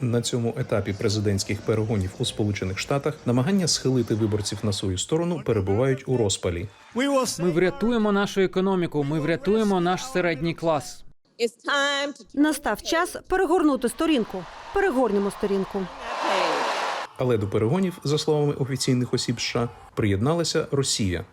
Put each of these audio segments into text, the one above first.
На цьому етапі президентських перегонів у Сполучених Штатах намагання схилити виборців на свою сторону перебувають у розпалі. Ми врятуємо нашу економіку. Ми врятуємо наш середній клас. Настав час перегорнути сторінку. Перегорнімо сторінку. Але до перегонів, за словами офіційних осіб США, приєдналася Росія.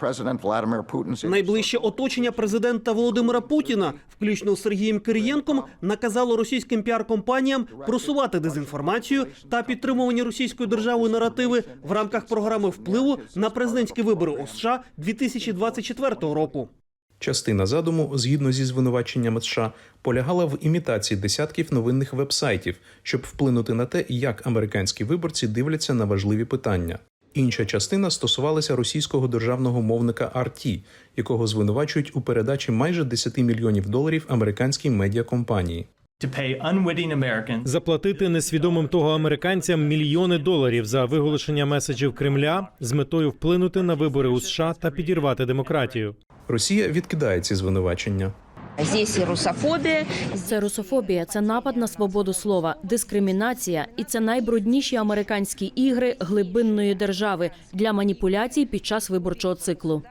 President Vladimir Putin Найближче оточення президента Володимира Путіна, включно з Сергієм Кирієнком, наказало російським піар-компаніям просувати дезінформацію та підтримувані російською державою наративи в рамках програми впливу на президентські вибори у США 2024 року. Частина задуму, згідно зі звинуваченнями США, полягала в імітації десятків новинних вебсайтів, щоб вплинути на те, як американські виборці дивляться на важливі питання. Інша частина стосувалася російського державного мовника RT, якого звинувачують у передачі майже 10 мільйонів доларів американській медіакомпанії. заплатити несвідомим того американцям мільйони доларів за виголошення меседжів Кремля з метою вплинути на вибори у США та підірвати демократію. Росія відкидає ці звинувачення. Здесь і русофобія, Це русофобія, це напад на свободу слова, дискримінація, і це найбрудніші американські ігри глибинної держави для маніпуляцій під час виборчого циклу.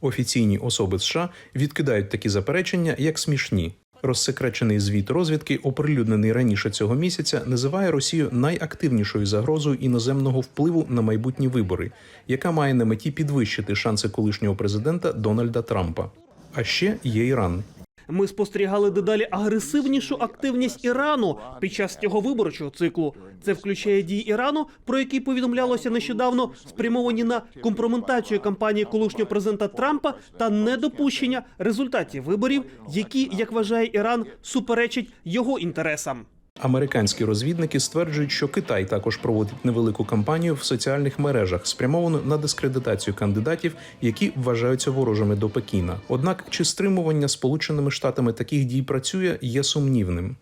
Офіційні особи США відкидають такі заперечення як смішні. Розсекречений звіт розвідки, оприлюднений раніше цього місяця, називає Росію найактивнішою загрозою іноземного впливу на майбутні вибори, яка має на меті підвищити шанси колишнього президента Дональда Трампа. А ще є Іран. Ми спостерігали дедалі агресивнішу активність Ірану під час цього виборчого циклу. Це включає дії Ірану, про які повідомлялося нещодавно, спрямовані на компроментацію кампанії колишнього президента Трампа та недопущення результатів виборів, які, як вважає Іран, суперечать його інтересам. Американські розвідники стверджують, що Китай також проводить невелику кампанію в соціальних мережах, спрямовану на дискредитацію кандидатів, які вважаються ворожими до Пекіна. Однак, чи стримування Сполученими Штатами таких дій працює, є сумнівним.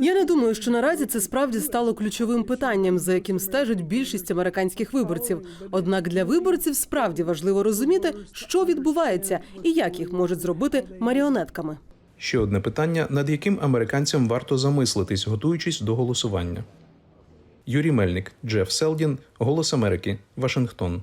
Я не думаю, що наразі це справді стало ключовим питанням, за яким стежить більшість американських виборців. Однак для виборців справді важливо розуміти, що відбувається і як їх можуть зробити маріонетками. Ще одне питання, над яким американцям варто замислитись, готуючись до голосування. Юрій Мельник, Джеф Селдін, Голос Америки, Вашингтон.